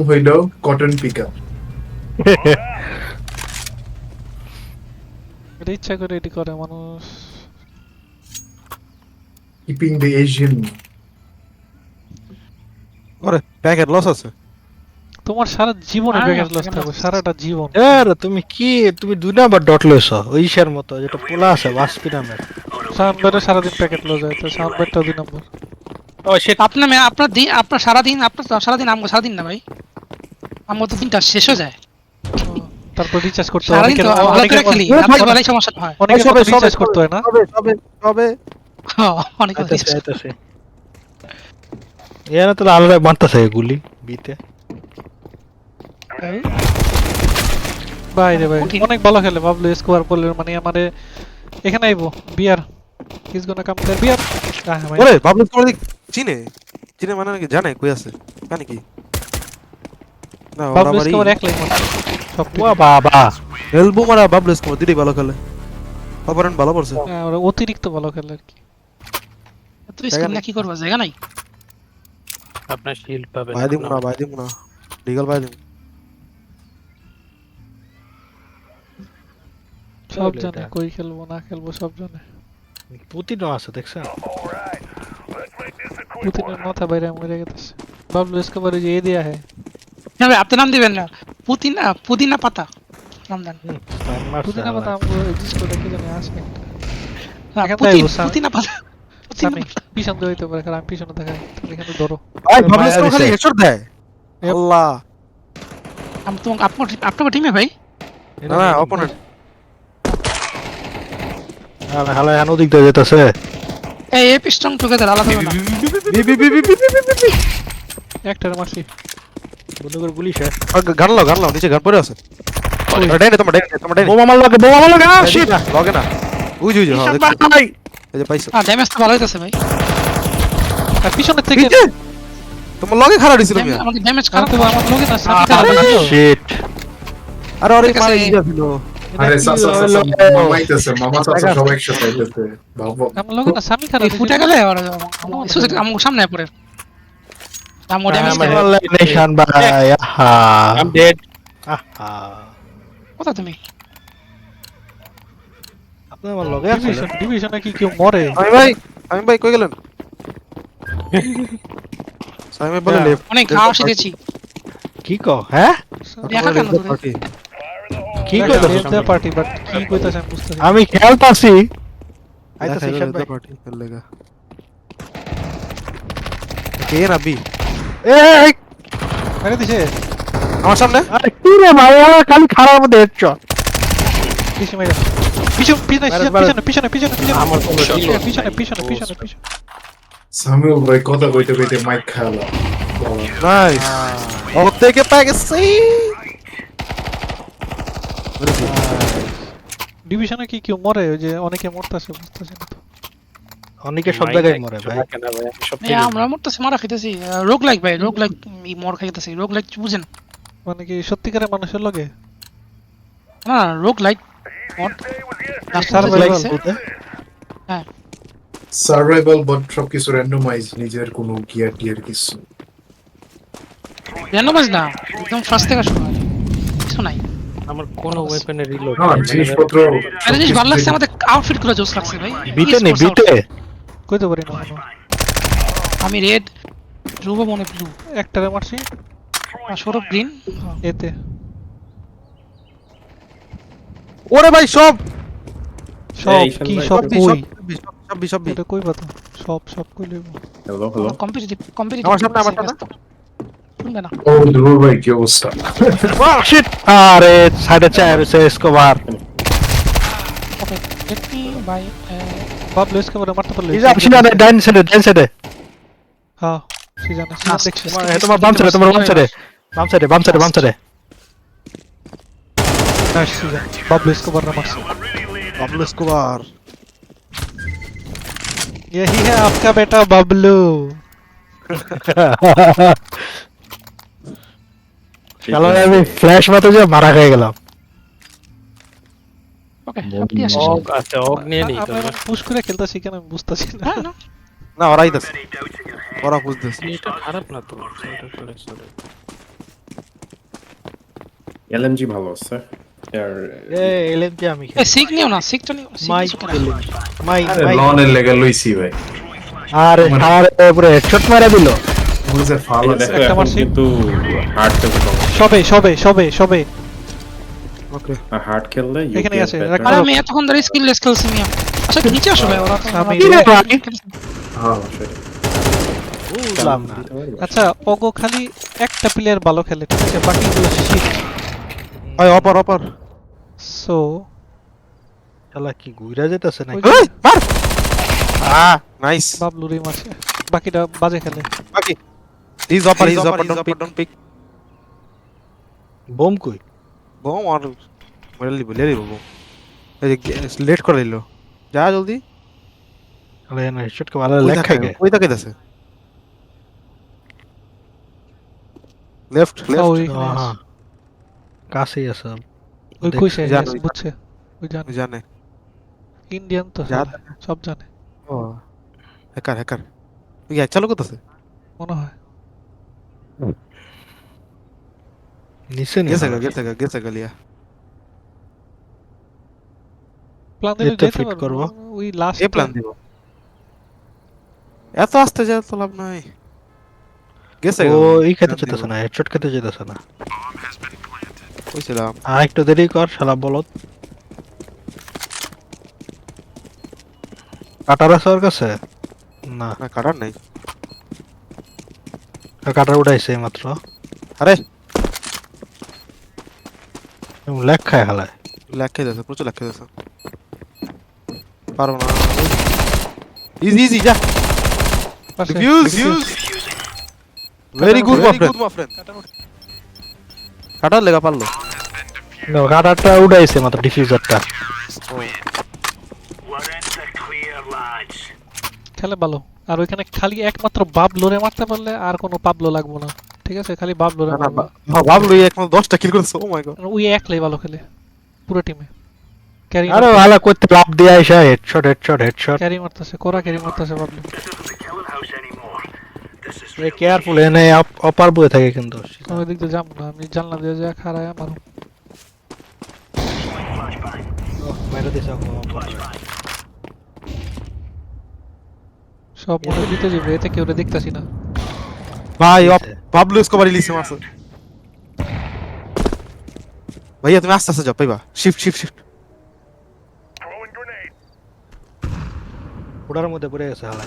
হইল cotton pickup এটা ইচ্ছা করে এটি করে মানুষ। কিপিং দ্য এশিয়ান আরে প্যাকেট লস আছে? তোমার সারা জীবনে ব্যাগেজ লস থাকবে সারাটা জীবন। আরে তুমি কি তুমি দুই নাম্বার ডট লইছ ঐশার মতো যেটা পোলা আছে বাসপি নামের সাউন্ডবারে সারাদিন প্যাকেট লস হয় তো দুই নম্বর ও সেটা আপনার দিন আপনার সারাদিন আপনার সারাদিন আমগো সারাদিন না ভাই। আমগো তো দিনটা শেষ হয়ে যায়। তারপর রিচার্জ করতে হয়। খেলি। ভাই, বেলায় সমস্যা হয়। অনেকের সবে, রিচার্জ করতে হয় না। সবে সবে সবে অনেক আইতাছে আইতাছে। এরা তো আলাদা মারতাছে গুলি বিতে। বাইরে ভাই অনেক ভালো খেলে বাবলু স্কোয়ার বললে মানে আমারে এখানে আইবো বিয়ার। ইজ গোনা কাম বিয়ার। হ্যাঁ ভাই। ওরে বাবলু দিক। চিনে? চিনে মানে নাকি জানে কই আছে? জানে কি? না ওরা বাড়ি এক লাইন সব। বাবা। এলবো মারা দিদি ভালো খেলে। অপারেন্ট ভালো পড়ছে হ্যাঁ, ওরা অতিরিক্ত ভালো খেলে আর কি। তুই স্ক্রিন না কি করবা জায়গা নাই? আপনার শিল্ড পাবেন ভাই দিমু না ভাই দিমু না। ভাই দিমু। সব জানে কই খেলব না খেলব সব জানে। পুতিনও আছে দেখছেন? পুতিনের মাথা বাইরে মরে গেছে বাবলু স্কোয়ার যে এ দেয়া হ্যাঁ না ভাই আপনি নাম দিবেন না। পুদিনা পুদিনা পাতা। নাম দেন। পুতিনা পাতা আমগো এক্সিস্ট করে কি জানি আছে একটা। পুতিন- পাতা পুদিনা পিছন দিয়ে হইতে পারে? কারণ আমি পিছনে দেখাই তুমি এখানে ধরো। ভাই বাবলু খালি। হেডশট দেয়? আল্লাহ। আমি তো আপনার আপনার টিমে ভাই? না না অপোনেন্ট। হালা এখন ওদিক দিয়ে যেতেছে। এই এ স্ট্রং টুগেদার আলাদা হবে না। একটা মারছি। বন্ধু করে গুলি শেষ। গান লাও নিচে গান পড়ে আছে। ডাইনে তোমার ডাইনে তোমার ডাইনে। বোমা মারলো বোমা মারলো না শিট লগে না। উই উই হ্যাঁ ভাই! এই যে পাইছো। হ্যাঁ ড্যামেজ তো ভালো হইতাছে ভাই। আর পিছনের থেকে তোমার লগে খারাপ হইছিল মিয়া আমাদের ড্যামেজ খারাপ তো আমার লগে না শিট আরে আরে মারা গিয়েছিল আরে কি সাসা সাসা মামা মামা সাসা সবাই একসাথে আইতেছে। ভাবো আমার লোকে না সামনে খারাপ ফুটে গেলে? আর সুযোগ আমার সামনে পড়ে। আমার ড্যামেজ নেশন ভাই আহা। আম ডেড আহা। কোথা তুমি? আপনি আমার লগে আছে ডিভিশনে কি কেউ মরে? আমি ভাই আমি ভাই কই গেলেন? সাইমে বলে হ্যাঁ। অনেক ঘাস শিখেছি কি কো হ্যাঁ? দেখা কেন তোরে? কি কি কইতাছ? কইতাছ পার্টি বাট কি কইতাছ আমি বুঝতেছি না। আমি খেলতাছি আইতাছি আইতাছে ভাই। পার্টি খেলেগা কে না বি এই! মেরে দিছে। আমার সামনে? আরে কি রে ভাই খালি খারাপ মধ্যে হেডশট পিছনে মেরে পিছনে পিছনে। পিছনে পিছনে আমার। পিছনে পিছনে পিছনে পিছনে সামিউল ভাই কথা কইতে কইতে মাইক খাওয়া নাইস ও থেকে পা গেছে। ডিভিশনে কি কেউ মরে? ওই যে অনেকে মরতাছে বুঝতেছি না তো। অনেকে সব জায়গায় মরে ভাই। সব আমরা মরতেছি মারা খাইতেছি। রোগ লাইক ভাই রোগ লাইক মর খাইতেছি। রোগ লাইক বুঝেন। মানে কি সত্যিকারের মানুষের লগে? না রোগ লাইক মর Survival বলতে? সার্ভাইভাল বাট সবকিছু র্যান্ডমাইজ নিজের কোনো গিয়ার টিয়ার কিছু। র্যান্ডমাইজ না একদম ফার্স্ট থেকে শুরু হয়। কিছু আমার কোনো ওয়েপনের রিলোড না জিনিসপত্র একটা জিনিস ভালো লাগছে আমাদের আউটফিটগুলো জোস লাগছে ভাই। E-sports বিতে outfit। কইতে পারি না আমি রেড ধ্রুব মনে ব্লু একটারে মারছি। আর সৌরভ গ্রিন এতে। ওরে ভাই সব! সব কি সব কই? সব সব সব কই পাতা সব সব কই লইব? Hello hello. কম্পিটিটিভ কম্পিটিটিভ আমার সামনে, আমার সামনে। यही है आपका बेटा बबलू চলো আমি ফ্ল্যাশ মারতে যে মারা খেয়ে গেলাম। ওকে সবটি আসে অগ আছে অগ নিয়ে নিই তো পুশ করে খেলতেছি কেন? আমি বুঝতেছি না। না না। ওরা আইতাছে ওরা এটা খারাপ না তো সেটা করে চলে এলএমজি ভালো আছে। আর এলএমজি আমি সিক নিও না নিও মাই? মাই আরে মাই লনের লেগে লইছি ভাই। আরে সার পুরো হেডশট মারা দিল। বুঝে ফাল আছে একটা মারছি। কিন্তু হার্ড সবে সবে সবে সবে। ওকে আর হার্ড খেললে you আছে, better. আমি এতক্ষণ ধরে স্কিললেস খেলছি মিয়া। আচ্ছা নিচে আসো ভাই ওরা আমি- হ্যাঁ বুঝলাম না। আচ্ছা অগো খালি একটা প্লেয়ার ভালো খেলে ঠিক আছে? বাকিগুলো শিট ওই অপার অপার সো শালা কি ঘুরা যেতেছে নাকি? মার! আ নাইস বাবলুরি বাকিটা বাজে খেলে। বাকি। Is upper is upper don't peek don't peek bomb কই বম আর মেরে লিব লে লিব বম এই লেট করে দিল যা জলদি আরে না হেডশট কে ভালো লেগ খাই গে ওই তাকে দেছে লেফট লেফট আছে। হ্যাঁ কাছেই আছে ওই কইছে জানো, বুঝছে ওই জানে জানে ইন্ডিয়ান তো সব জানে ও হ্যাকার হ্যাকার ওই চালু করতেছে মনে হয় নিচে গেছে গা গেছে গা গেছে গা লিয়া প্ল্যান দিলে এতে যেতে পারব ওই লাস্ট এ প্ল্যান দিব এত আসতে যা তো লাভ নাই। গেছে ও এই খেতে যেতেছে না হেডশট খেতে যেতেছে না। কইছিলাম। আর একটু দেরি কর শালা বলত কাটার আছে ওর কাছে? না। না কাটার নাই। কাটার উঠাইছে মাত্র আরে! লেগ খায় হালায় ল্যাগ খেয়ে যাচ্ছে প্রচুর ল্যাগ খেয়ে যাচ্ছে পারব না। ইজি ইজি যা। Defuse defuse very good my friend কাটার লেগা পারল। না কাটারটা উঠাইছে মাত্র ডিফিউজারটা খেলে ভালো। আর ওইখানে খালি একমাত্র বাবলোরে মারতে পারলে আর কোনো পাবলো লাগবো না। ঠিক আছে? খালি বাবলোরে মারবা। বা- ভাবলো এই একমাত্র দশটা কিল করেছে ও মাই গড ওই একলাই ভালো খেলে পুরো টিমে ক্যারি আরে ভালো করতে লাভ দিয়ে আইসা হেডশট হেডশট হেডশট ক্যারি মারতেছে কোরা ক্যারি মারতেছে বাবলু। কেয়ারফুল এনে অপার বয়ে থাকে কিন্তু। আমি ওই দিক দিয়ে না আমি জানলা দিয়ে যা খারায় মারু। মেরে দিছে সব মনে দিতে যাবে এতে কেউ দেখতাছি না। ভাই পাবলো এসকোবার ইলিসে মারছে। ভাইয়া তুমি আস্তে আস্তে যাও পাইবা। শিফট শিফট শিফট ওটার মধ্যে পড়ে গেছে হালা।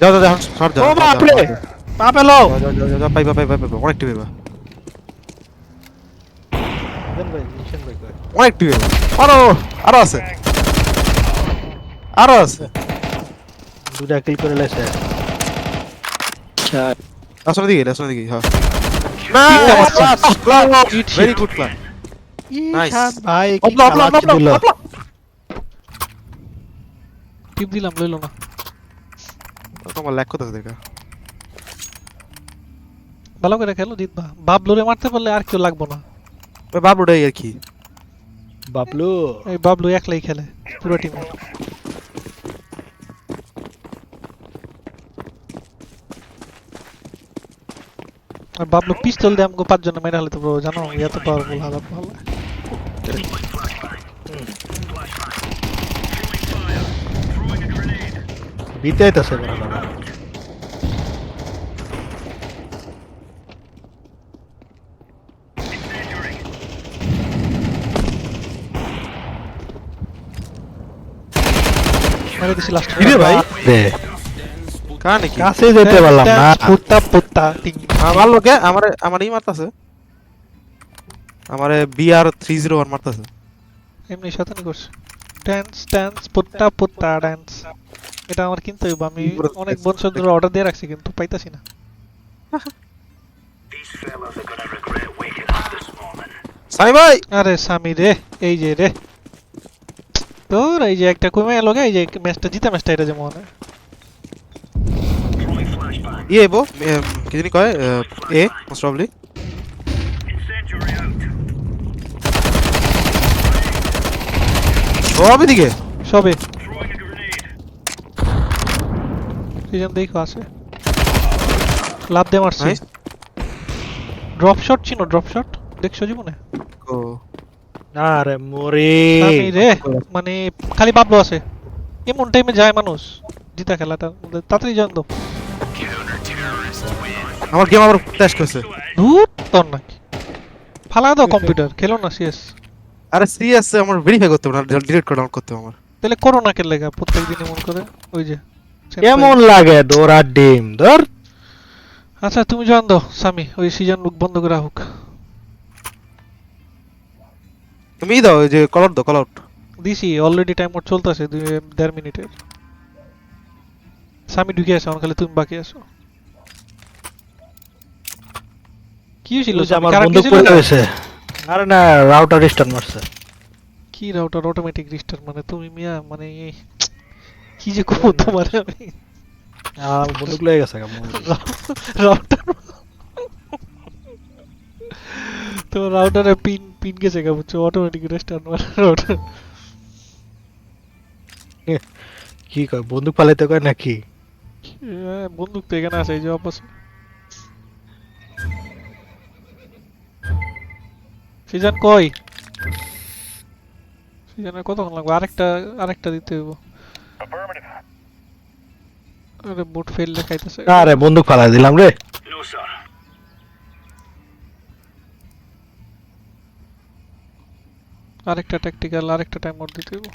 যাও যাও যাও শর্ট যাও ও যাও, বাপরে! যাও, যাও, পাপেলো যাও, যাও, যাও, যাও, পাইবা পাইবা পাইবা অনেকটি পাইবা। দেন ভাই নিশান ভাই কই অনেকটি পাইবা। আরও আরও আছে। আরও আছে। দুটা কিল করে লাইছে আসলে দিকে আসলে দিকে হ্যাঁ। ভেরি গুড প্ল্যান ভাই টিপ দিলাম লইলো না। তোমার ল্যাক করতেছে দেখা? ভালো করে খেলো জিতবা বাবলুরে মারতে পারলে আর কেউ লাগবো না। বাবলুটাই আর কি। বাবলু। এই বাবলু একলাই খেলে পুরো টিমে বাবলু পিস্তল দিয়ে আমাকে পাঁচজন মেরে হলে তো bro, জানো এত পাওয়ারফুল হাজার ভালো। বিতে আইতাছে বড় মেরে দিছি লাস্ট ভাই? দে। কাছে যেতে পারলাম না। পুত্তা পুত্তা আমার লোকে আমার মারতাছে। আমারে বিআর 301 মারতাছে। এমনি শতানি করছে। পুত্তা পুত্তা ড্যান্স এটা আমার কিনতে হইব। আমি অনেক বছর ধরে অর্ডার দিয়ে রাখছি কিন্তু পাইতাছি না। সাই ভাই! আরে সামি রে এই যে রে। তোর এই যে একটা কমে এলো গে, এই যে ম্যাচটা জিতা ম্যাচটা এটা যেমন ইয়ে বো কি জানি কয় এ মোস্ট প্রবলি সব দিকে। সবে। সিজন দেখো আছে। লাভ দে মারছি. ড্রপ শট ছিল ড্রপ শট দেখছ জীবনে? ও। আরে মরে। আমি রে মানে খালি বাবলো আছে। এমন টাইমে যায় মানুষ। জিতা খেলাটা তাড়াতাড়ি জান দাও। আমার গেম আবার ক্র্যাশ করছে। ধুর তোর নাকি। ফালা দাও কম্পিউটার খেলো না সিএস আরে সিরিয়াস আমার ভেরিফাই করতে হবে না ডিলিট করে ডাউনলোড করতে হবে আমার। তাহলে করো না কে লেগা প্রত্যেক দিন এমন করে ওই যে কেমন লাগে দৌড়ার ডিম ধর? আচ্ছা তুমি জান দাও সামি ওই সিজন লুক বন্ধ করে হোক তুমি দাও ওই যে কল আউট দাও কল আউট দিছি অলরেডি টাইম মোড চলতেছে দুই দেড় মিনিটের। সামি ঢুকে আছে আমার খালি তুমি বাকি আছো। কি হয়েছিল? আমার কি পড়ে ছিল? আরে না রাউটার রিস্টার্ট মারছে। কি রাউটার অটোমেটিক রিস্টার্ট মানে তুমি মিয়া মানে কি যে করব তোমার আমি? আর বন্দুক লেগে গেছে রাউটার তো রাউটারে পিন পিন গেছে কে বুঝছ? অটোমেটিক রিস্টার্ট মানে রাউটার কি কয় বন্দুক পালাইতে কয় নাকি? বন্দুক তো এখানে আছে এই যে অবশ্য সিজন কই? সিজনের কতক্ষণ লাগবে? আরেকটা আরেকটা দিতে হইব। আরে বুট ফেল দেখাইতেছে। আরে বন্দুক ফালাই দিলাম রে। আরেকটা ট্যাকটিক্যাল আরেকটা টাইম মোড দিতে হইব।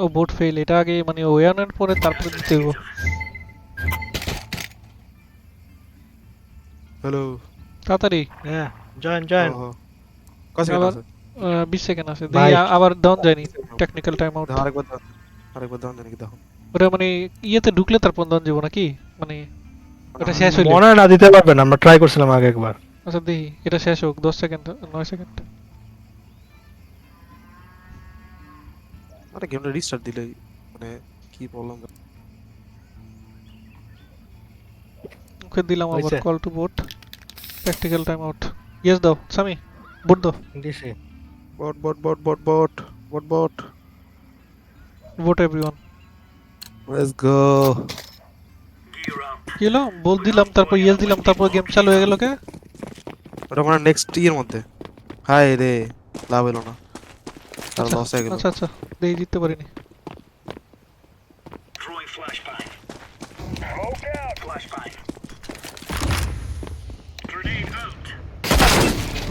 ও বোট ফেল এটা আগে মানে ওয়ানের পরে তারপরে দিতে হইব। হ্যালো তাড়াতাড়ি। হ্যাঁ জয়েন জয়েন কত সেকেন্ড আবার- আছে। সেকেন্ড ভাই। আবার ডাউন যায়নি টেকনিক্যাল টাইম আউট আরেকবার দাও আরেকবার দাও নাকি দাও ওটা মানে ইয়েতে ঢুকলে তারপর ডাউন যাব নাকি? মানে ওটা শেষ হইলে। মনে না দিতে পারবেন আমরা ট্রাই করছিলাম আগে একবার। আচ্ছা দেখি এটা শেষ হোক দশ সেকেন্ড নয় সেকেন্ড আরে গেমটা রিস্টার্ট দিলেই মানে কি বললাম ওকে দিলাম আবার call to bot practical time out yes দাও সামি বোট দাও। দিছি। Bot bot bot bot bot bot bot vote everyone let's go কি হলো? বল দিলাম তারপর ইয়েস দিলাম তারপর গেম চালু হয়ে গেল কে? ওটা মানে নেক্সট ইয়ের মধ্যে। হাই রে লাভ হলো না। আর আচ্ছা, লস হয়ে গেল। আচ্ছা আচ্ছা দেখি জিততে পারিনি।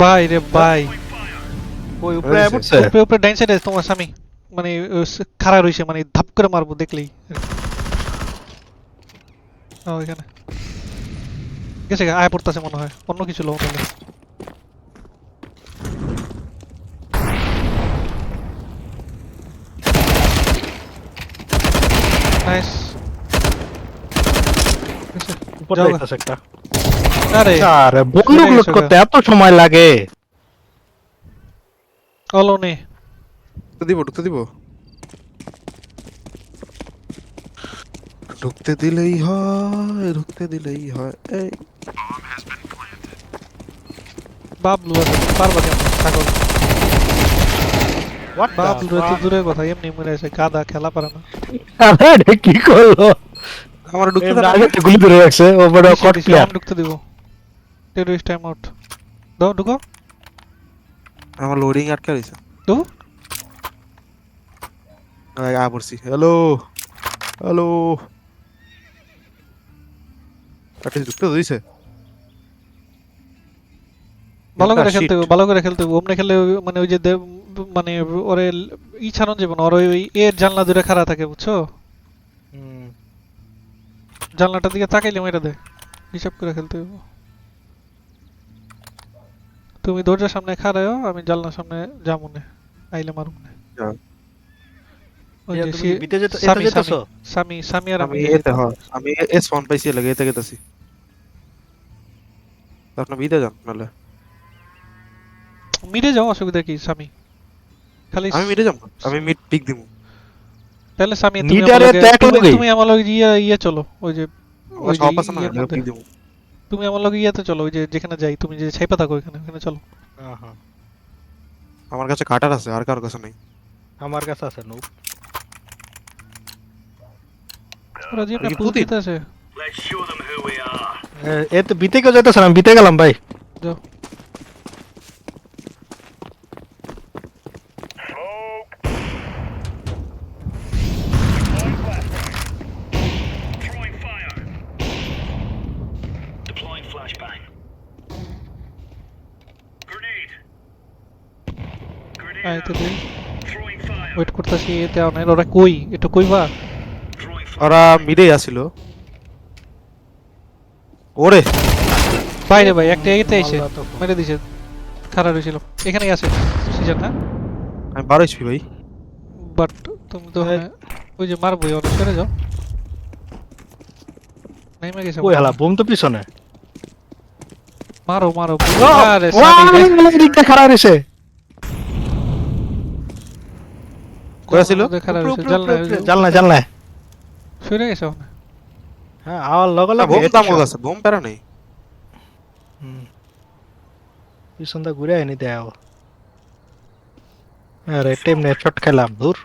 ভাই রে ভাই ওই উপরে উপরে উপরে ডাইন সাইডে তোমার স্বামী। মানে খাড়া রইছে মানে ধাপ করে মারবো দেখলেই। ও এখানে। গেছে আয় পড়তেছে মনে হয়। অন্য কিছু লোক নাইস উপরে যাও একটা। আরে। আরে বন্দুক লুট করতে এত সময় লাগে। দিব ঢুকতে দিব। ঢুকতে দিলেই হয় ঢুকতে দিলেই হয় এই। বাবলু আছে পারবা কেমন ছাগল। The বাবলু এত fuck? কথা এমনি মরে আছে গাদা খেলা পারে না। আরে কি করল? আমার ঢুকতে দেন আগে গুলি ধরে রাখছে ও বড় কট প্লেয়ার ঢুকতে দিব। টেরোরিস্ট টাইম আউট দাও ঢুকো। আমার লোডিং আটকে রয়েছে। তো? আ পড়ছি। হ্যালো হ্যালো কাটে ঢুকতে দিছে। ভালো করে খেলতে হবে ভালো করে খেলতে হবে। ওমনে খেলে ওই- মানে ওই যে মানে ওরে ই ছাড়ন যাবে না ওর ওই এর জানলা দূরে খাড়া থাকে বুঝছ? জানলাটার দিকে তাকাইলে মেরে দে হিসাব করে খেলতে হবে তুমি দরজার সামনে খাড়ায়ও আমি জানলার সামনে যামুনে আইলে মারুমনে যাও। ওই যে তুমি সে- বিতে যেতে এতে সামি, যেতেছো? সামি সামি আর আমি। আমি হয় আমি এস ফোন পাইছি লাগে এতে গেতাছি। আপনি বিদে যান নাহলে। মিটে যাও অসুবিধা কি সামি খালি আমি মিটে যাম আমি মিট পিক দিমু তাহলে সামি তুমি তুমি- আমার লগে ইয়ে ইয়ে চলো ওই যে ওই সব আছে না আমি পিক দিমু তুমি আমার লগে ইয়েতে চলো ওই যে যেখানে যাই তুমি যে ছাইপা থাকো ওখানে ওখানে চলো। আহা, আমার কাছে কাটার আছে আর কারোর কাছে নাই। আমার কাছে আছে নো পুল পুতিন? দিতে আছে এ- এ তো বিতে কেউ যেতেছে না আমি বিতে গেলাম ভাই। যাও। আইতে ওয়েট করতেছি এতে অনেক ওরা কই? এটা কইবা ওরা মিডে আসছিল ওরে! বাইরে ভাই একটা এতে এসে মেরে দিছে। খারাপ হয়েছিল। এখানেই আছে সিজন না আমি বারো এইচপি ভাই। বাট তুমি তো হ্যাঁ। হ্যাঁ, ওই যে মারবো অনেক সরে যাও। নেমে গেছে ওই হালা বোম তো পিছনে? মারো মারো। আরে ও, সানি রে। আমার দিকটা খারাপ হয়েছে। ছিল জানলা জানলা জানলা সরে গেছে হ্যাঁ? আমার লগে না, লগে বোম দাম আছে বোম প্যারা নেই। হুম। পিছনটা ঘুরে আইনি দেও আরে শট খেলাম দূর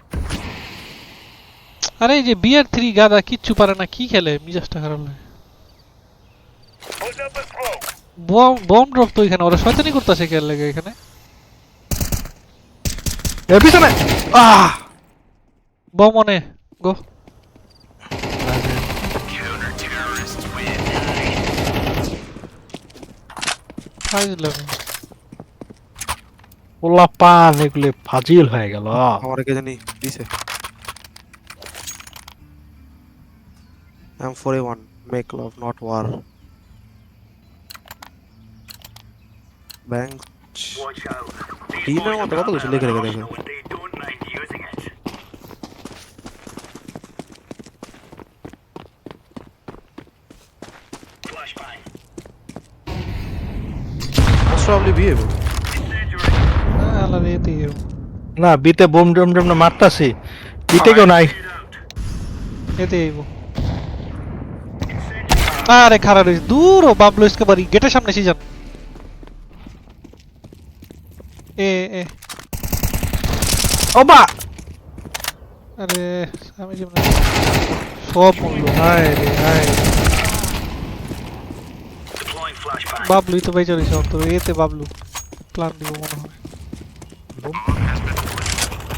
আরে এই যে বিয়ার থ্রি গাদা কিচ্ছু পারে না কি খেলে? মিজাজটা খারাপ লাগে। বম বম ড্রপ তো এখানে ওরা শয়তানি করতেছে কে লাগে এখানে। এ পিছনে! আহ! বম অনে গো ফাইজলামি ওলা পান এগুলি ফাজিল হয়ে গেল। আমার কে জানি দিছে। M four one make love not war bank কত কিছু লিখে রেখে দেখো probably be able. না বিতে বোম ডম ডম না মারতাছি। বিতে কেউ নাই। এতে আইবো আরে খারাপ হয়েছে দূর ও বাবলু ইসকে বাড়ি গেটের সামনে সিজন এ এ। ও বা আরে আমি যেমন সব মূল্য। হায় রে হায় বাবলুই তো বেঁচে রয়েছে অন্তর এতে বাবলু। প্ল্যান দিব মনে হয়।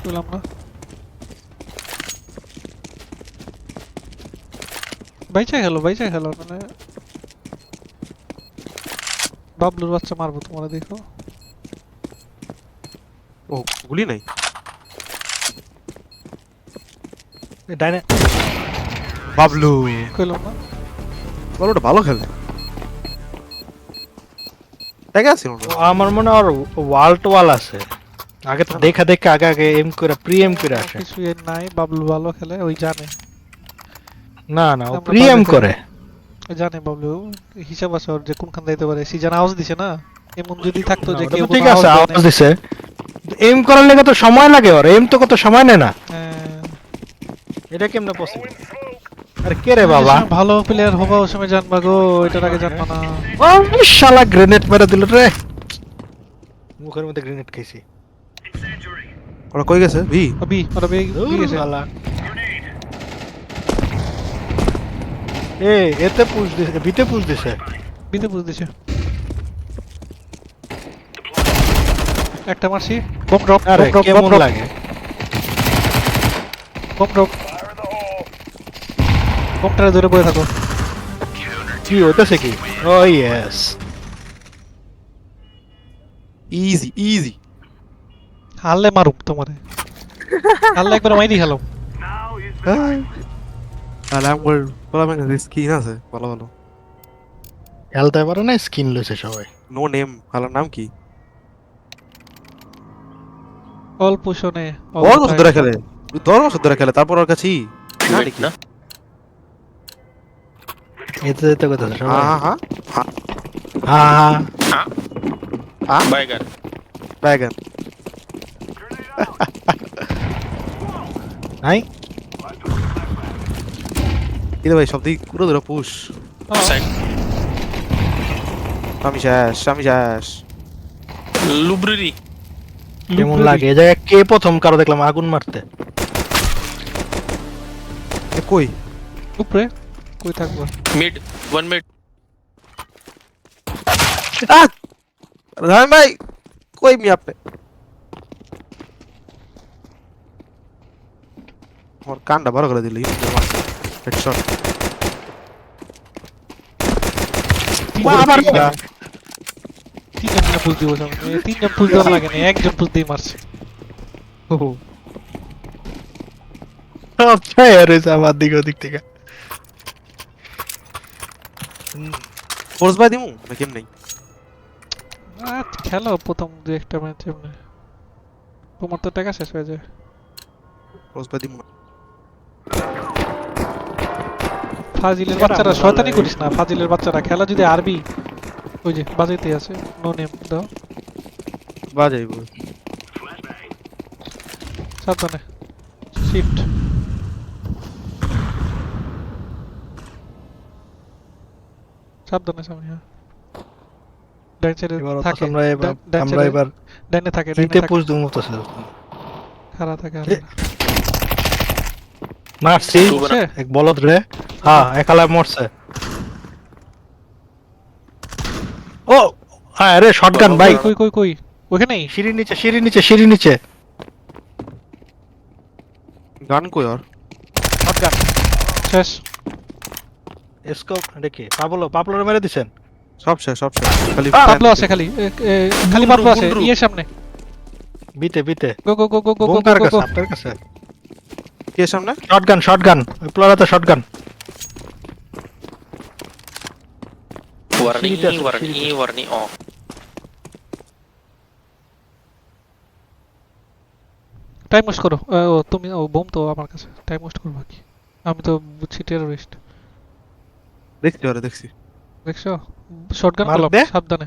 পেলাম না। বাইচা খেলো বাইচা খেলো মানে বাবলুর বাচ্চা মারবো তোমরা দেখো। ও গুলি নাই? ডাইনে। বাবলু। কইলাম না। বাবলুটা ভালো খেলে। আছে আমার মনে হয় ওয়াল আছে। আগে তো দেখা দেখা আগে আগে এম করে প্রি এম করে আসে। কিছু এর নাই বাবলু ভালো খেলে ওই জানে। না না ও প্রি এম করে। জানে বাবলু হিসাব আছে ওর যে কোনখান যাইতে পারে। সিজন আওয়াজ দিছে না? এমন যদি থাকতো যে কেউ ঠিক আছে আওয়াজ। দিছে। এম করার লেগে তো সময় লাগে ওর এম তো কত সময় নেয় না। হ্যাঁ। এটা কেমনে পসিবল আরে কে রে বাবা? ভালো প্লেয়ার হবা ওই সময় জানবা গো এটার আগে জানবা না। ও শালা গ্রেনেড মেরে দিল রে। মুখের মধ্যে গ্রেনেড খাইছি। ওরা কই গেছে? ভি। বি ওরা বি বি গেছে শালা। এ এতে পুশ দিছে বিতে পুশ দিছে। বিতে বুঝ দিছে। একটা মারছি। বম ড্রপ আরে কেমন লাগে? বম ড্রপ বমটারে ধরে বসে থাকো। কি হইতেছে কি? ও ইয়েস ইজি ইজি হারলে মারুম তোমারে। হারলে একবার মাইরি খেলো তাহলে আমার বলা মানে স্কিন আছে ভালো ভালো। খেলতে পারে না স্কিন লইছে সবাই। নো নেম খালার নাম কি? অল্প শোনে বছর ধরে খেলে। দশ বছর ধরে খেলে তারপর ওর কাছেই জানি কি না এতে যেতে কথা সবাই। হ্যাঁ হ্যাঁ হ্যাঁ। হ্যাঁ বাইগান ব্যাগান নাই? কিন্তু ভাই সব দিক পুরো ধরে পুশ। সাইড আমি শেষ আমি শেষ। লুব্রিরি। কেমন লাগে? এই জায়গায় কে প্রথম কারও দেখলাম আগুন মারতে? এ কই? উপরে। কই থাকব Mid. One mid. আহ! রায়ন ভাই কই মি আপনি আমার কানটা বড় করে দিলি হেডশট আবার তিনজন মিলে পুষ দিব সামনে এ, তিনজন পুষ দেওয়ার লাগে না একজন পুষ দিয়ে মারছে সব ছায়া রয়েছে আমার দিক ওদিক থেকে ফোর্স বাই দিমু? না কেমনে খেলো প্রথম দু একটা ম্যাচ এমনি। তোমার তো টাকা শেষ হয়ে যায়। ফোর্স বাই দিমু ফাজিলের বাচ্চারা শয়তানি করিস না ফাজিলের বাচ্চারা। খেলা যদি আরবি ওই যে বাজাইতে আছে নো নেম দাও। বাজাইব। সাবধানে। শিফট সাবধানে সামনে হ্যাঁ। ডাইন সাইডে এবার থাকে। আমরা এবার ডান- ডান আমরা এবার ডাইনে থাকে ডাইনে কিতে থাকে। তো স্যার খাড়া থাকে আর মারছি। এক বলদ রে। হ্যাঁ একালা মরছে। ও শটগান ভাই কই কই কই ওখানেই সিঁড়ি নিচে সিঁড়ি নিচে সিঁড়ি নিচে। গান কই আর শটগান শেষ। স্কোপ দেখি। পাবলো পাবলোরে মেরে দিছেন? সব শেষ সব শেষ। খালি পাবলো আছে খালি। খালি পাবলো আছে। ইয়ের সামনে। বিতে বিতে গো গো গো গো গো গো গো কাছে গো আপনার কাছে। কে সামনে? শটগান শটগান ওই প্লোরাতে shotgun Warning, warning, warning. Oh. Time waste করো। ও তুমি ও বোম তো আমার কাছে। টাইম ওয়েস্ট করব কি আমি তো বুঝছি টেরোরিস্ট দেখছি ওরে দেখছি। দেখছ? শটগান দে। সাবধানে.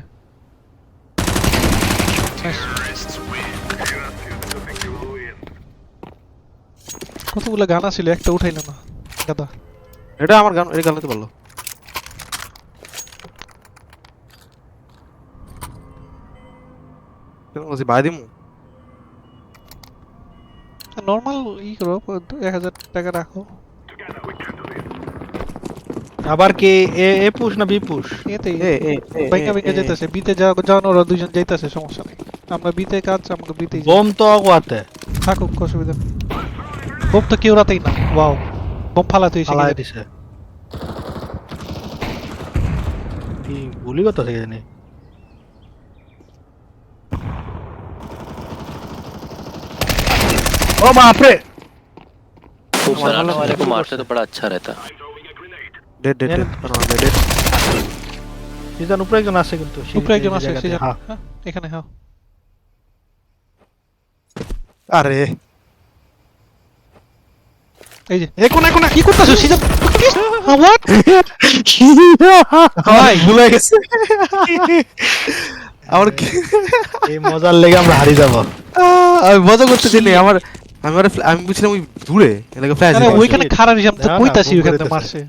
কতগুলো গান ছিল একটা উঠাইলো না। দাদা এটা আমার গান এই গান নিতে পারল। কেন বলছি বাই দিমু? নর্মাল ই করো এক হাজার টাকা রাখো। আবার কি এ এ পুশ না বি পুশ এতেই এ এ এ, ব্যাংকে এ, ব্যাংকে এ, যেতেছে বিতে যাও যাওয়ানো ওরা দুজন যাইতেছে সমস্যা নেই আমরা বিতে কাজ আমাকে বিতেই যাই। বোম তো অগুয়াতে থাকুক অসুবিধা নেই বোম তো কেউ রাতেই না ওয়াও বোম ফালাতে হয়েছে ফালাই দিছে কি গুলি কত থেকে জানি ও বাপরে खूब हमारे सारा वाले को को मारते तो बड़ा अच्छा रहता ডেড ডেড ডেড ডেড সিজন উপরে একজন আছে কিন্তু উপরে একজন আছে জায়গাতে, সে। এখানে হ্যাঁ। আরে। এই যে। এখন এখন কি করতেছো? সিজন হোয়াট ভাই ভুলে গেছে। আমার এই মজার লেগে আমরা হারিয়ে যাব। আমি মজা করতেছি না আমার আমি আরে আমি বুঝছিলাম ওই দূরে এলাকা ফ্ল্যাশ ওইখানে খারাপ হিসাব তো না, না, কইতাছি ওইখানে মারছে।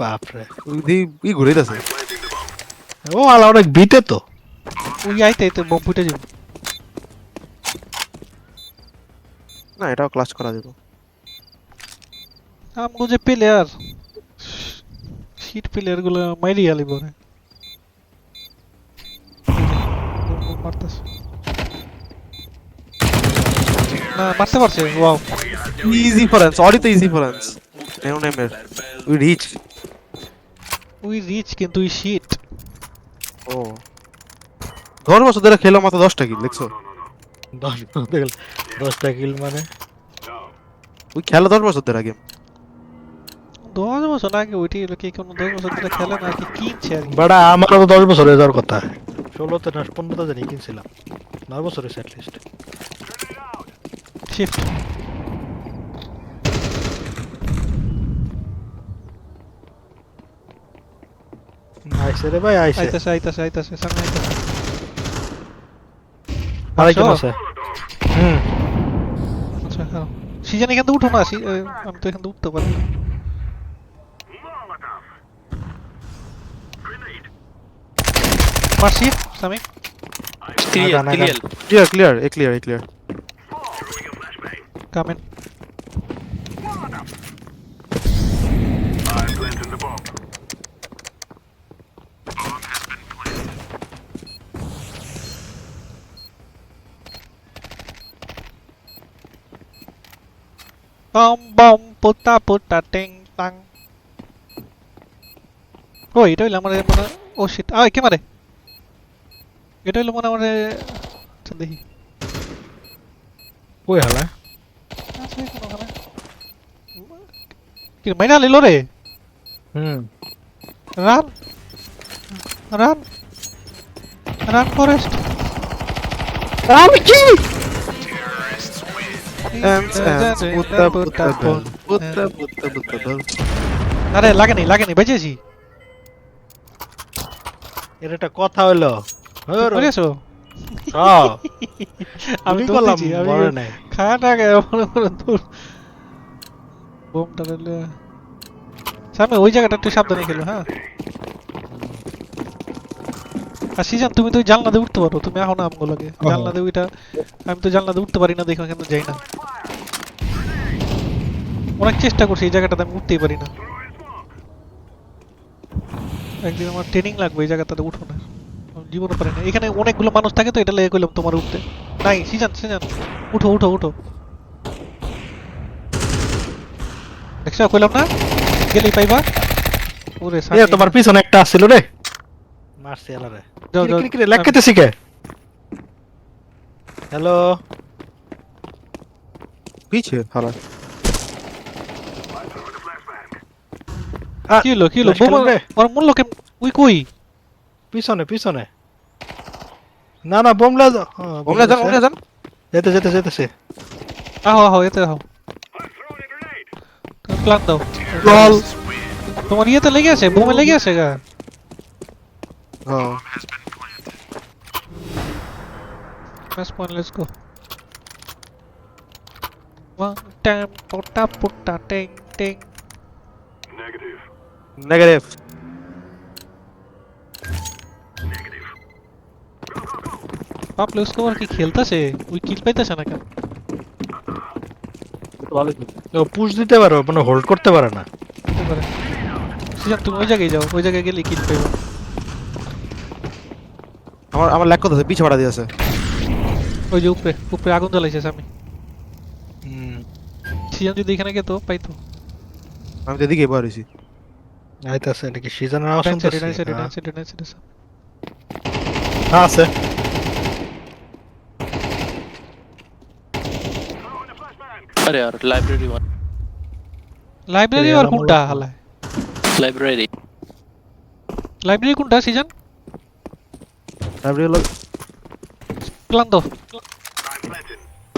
বাপরে। ই ঘুরে যাচ্ছে ও আলা অনেক বিতে তো। ওই আইতে আইতে বোম ফুটে যাবে। না এটাও ক্লাস করা যেত আমগো যে প্লেয়ার শিট প্লেয়ারগুলো মাইরি আলি পরে না মারতে পারছে ওয়াও ইজি ফরেন্স অডি তো ইজি ফরেন্স নেমের উই রিচ উই রিচ কিন্তু উই শিট ও। দশ বছর ধরে খেলো মাত্র দশটা কিল দেখছ? দশটা কিল মানে? ওই খেলা দশ বছর ধরে গেম দশ বছর আগে ওইটি হলো কি কোনো দশ বছর ধরে খেলে না কি কিনছে আর বাড়া আমারও তো দশ বছর হয়ে যাওয়ার কথা। ষোলোতে না পনেরোতে জানি কিনছিলাম। নয় বছর হয়েছে অ্যাটলিস্ট শিফট আইসে রে ভাই আইসে আইতাছে আইতাছে আইতাছে সামনে আইতাছে আরেকজন আসো। আছে হুম আচ্ছা হ্যাঁ সিজন এখান থেকে উঠো না সি- এ, আমি তো এখান থেকে উঠতে পারি না। মারছি Sami Clear, Naga, naga. clear. Clear clear এ ক্লিয়ার এ ক্লিয়ার কামেন বম বম পুতা পুতা টেং টাং ও এটা হইল আমার মনে ও শিট আ কে মারে এটা হইল মনে আমার আচ্ছা দেখি কই হালা আছে কোনোখানে কি মাইনা লিলো রে হুম রান রান রান ফরেস্ট আমি কি Ants, ants, আরে লাগেনি লাগেনি বেঁচেছি এর একটা কথা হইল। বুঝেছ হ্যাঁ। আমি নাই। মনে করো বোমটা দিলে সামনে ওই জায়গাটা একটু সাবধানে খেলো হ্যাঁ। আর সিজন তুমি তো জানলা দিয়ে উঠতে পারো তুমি এখন আমগো লাগে জানলা দিয়ে ওইটা আমি তো জানলা দিয়ে উঠতে পারি না দেখো কিন্তু যাই না। অনেক চেষ্টা করছি এই জায়গাটাতে আমি উঠতেই পারি না। একদিন আমার ট্রেনিং লাগবে এই জায়গাটাতে উঠো না জীবনে পারি না। এখানে অনেকগুলো মানুষ থাকে তো এটা লেগে কইলাম তোমার উঠতে। নাই সিজন সিজন। উঠো উঠো উঠো। দেখছ কইলাম না? গেলেই পাইবা। ওরে সামনে- তোমার পিছনে একটা আসছিল রে। মারছি আলারে যাও, যাও। কিরে কিরে লাগাইতেছি কে? হ্যালো। পিছে হালা কি হলো কি হলো ফ্ল্যাশ খেলো রে? ওর মূল্য কেম উই কই পিছনে পিছনে না না বোমলা যা- হ্যাঁ, ওমলা যান বোমলা ওমলা যান যেতে যেতে যেতেছে আহো আহো এতে আহো তুমি প্ল্যান দাও লল তোমার ইয়েতে লেগে আছে বোমে লেগে আছে গা হ্যাঁ Last one, let's go. One time, pota pota, ting ting. Negative Pablo Escobar কি খেলতেছে? ওই কিল পাইতেছে না কেন? ও পুশ দিতে পারো মানে হোল্ড করতে পারে না। সিজন তুমি ওই জায়গায় যাও ওই জায়গায় গেলে কিল পাইবা। আমার আমার ল্যাক করতেছে পিছে ভাড়া দিয়েছে। ওই যে উপরে উপরে আগুন জ্বালাইছে আমি হুম। সিজন যদি এখানে গেতো পাইতো। আমি তো এদিকে বয়ে রয়েছি আইতাছে নাকি সিজনের আওয়াজ শুনতেছি ডাইনাইছে ডাইনাইছে ডাইনাইছে ডাইনাইছে হ্যাঁ আছে আরে আর লাইব্রেরি ওয়ান লাইব্রেরি আর কোনটা হালায় লাইব্রেরি লাইব্রেরি কোনটা সিজন লাইব্রেরি লোক প্ল্যান তো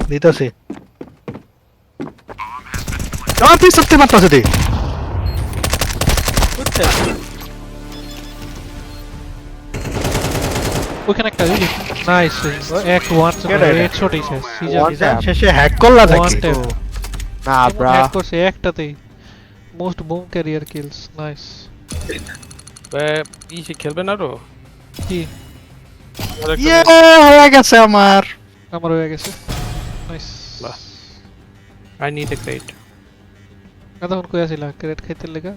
দিতাছে আমার পিস সত্যি মারতাছে তুই দি ওইখানে একটা নাইস এক ওয়ান কেডা এটা? হেডশট হইছে সিজন One tap. শেষে হ্যাক করলা One নাকি? Tap. না ব্রা হ্যাক করছে একটাতেই most boom career kills nice ইসে খেলবেন আরও কি? ইয়ে হয়ে গেছে আমার। আমার হয়ে গেছে। Nice I need a crate এতক্ষণ কই আসিলা ক্রেট খাইতে লেগা?